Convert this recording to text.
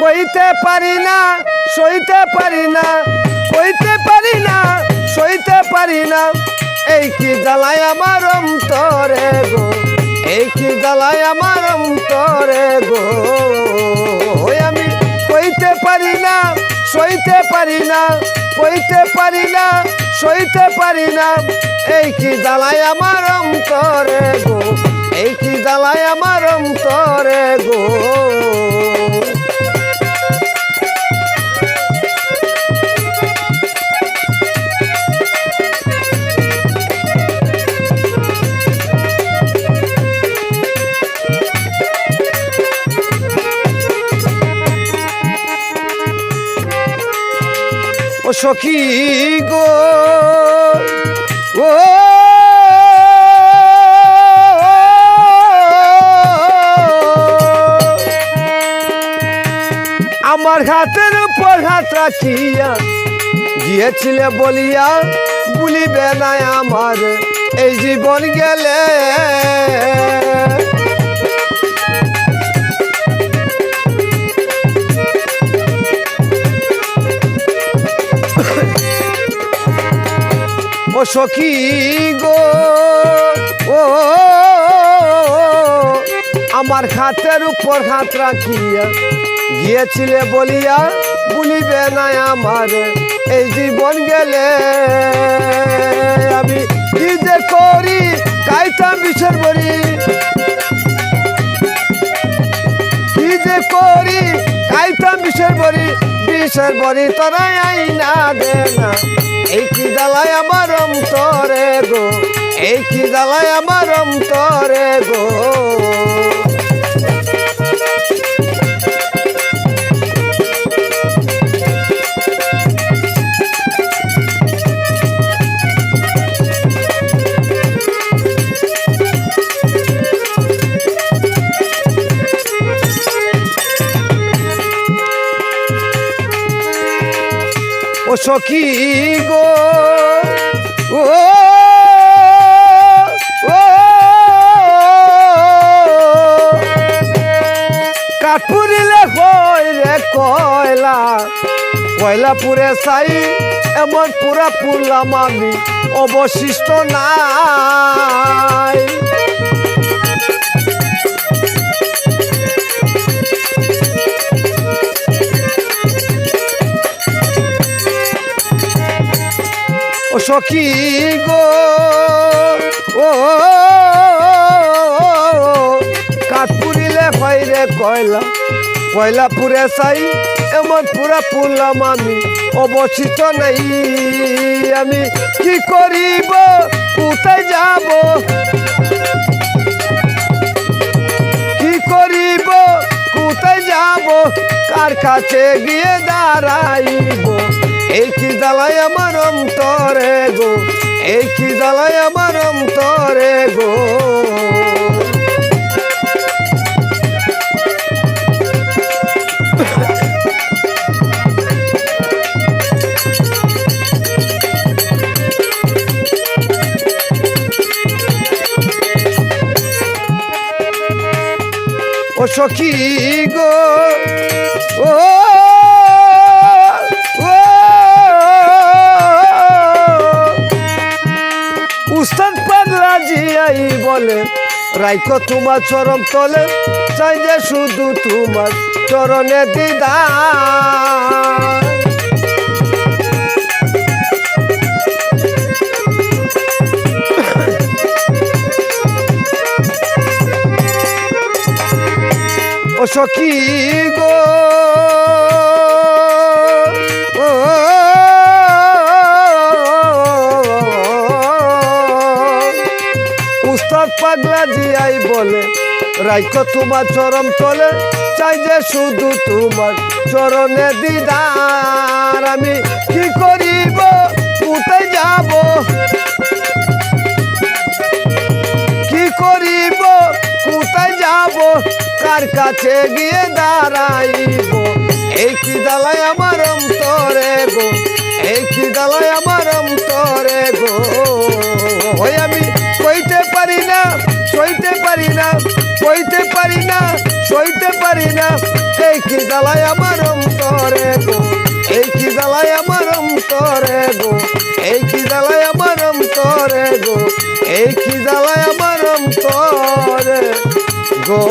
কইতে পারি না, সইতে পারি না, কইতে পারি না, সইতে পারি না। এই কি জ্বালায় আমার অন্তরে গো, এই কি জ্বালায় আমার অন্তরে গো? আমি কইতে পারি না, সইতে পারি না, কইতে পারি না, সইতে পারি না। এই কি জ্বালায় আমার অন্তরে গো সখী গো। ও। আমার হাতের উপর হাত রাখিয়া গিয়েছিলে বলিয়া বলিবে না আমার, এই জীবন গেলে। সখী গো। ও, আমার হাতের উপর হাত রাখিয়া গিয়েছিলে বলিয়া বলিবে না আমার। এই জীবন গেলে আমি কি যে করি কাইতাম বিষের বরি বিষের বড়ি? তোরাই আইনা দে না। এই কি জ্বালায় আমার অন্তরে গো? এই কি জ্বালায় আমার অন্তরে গো? সখী গো? ও কাঠপুরিলে রে কয়লা কয়লা পুরে চাই এমন পুরা পুরলাম আমি, অবশিষ্ট নাই। সখী গো। ও, কাঠপুরিলে খয়রে কয়লা কয়লা পুরে চাই এমন পুরা পুরলাম আমি, অবশিষ্ট নাই আমি। কি করিব, কোথায় যাব? কি করিব, কোথায় যাব? কার কাছে গিয়ে দাঁড়াইব? এই কি আমার অন্তরে গো এই কি আমার অন্তরে গো। ও সখী গো ও রাইকো তোমার চরম তলে চাই যে শুধু তোমার চরণে দিদা সখী গো পাগলা জিয়াই বলে রাইকো তোমার চরম তলে, চাই যে শুধু তোমার চরণে দিদার। আমি কি করিব? কোথায় যাব? কি করিব? কোথায় যাব? কার কাছে গিয়ে দাঁড়াইব? এই কি দালায় আমার অন্তরে গো? এই কি দালায় আমার অন্তরে গো? আমি কইতে পারি না, সইতে পারি না কইতে পারি না, সইতে পারি না। এই কি জ্বালায় আমার অন্তরে গো, এই কি জ্বালায় আমার অন্তরে গো, এই কি জ্বালায় আমার অন্তরে গো, এই কি জ্বালায় আমার অন্তরে গো।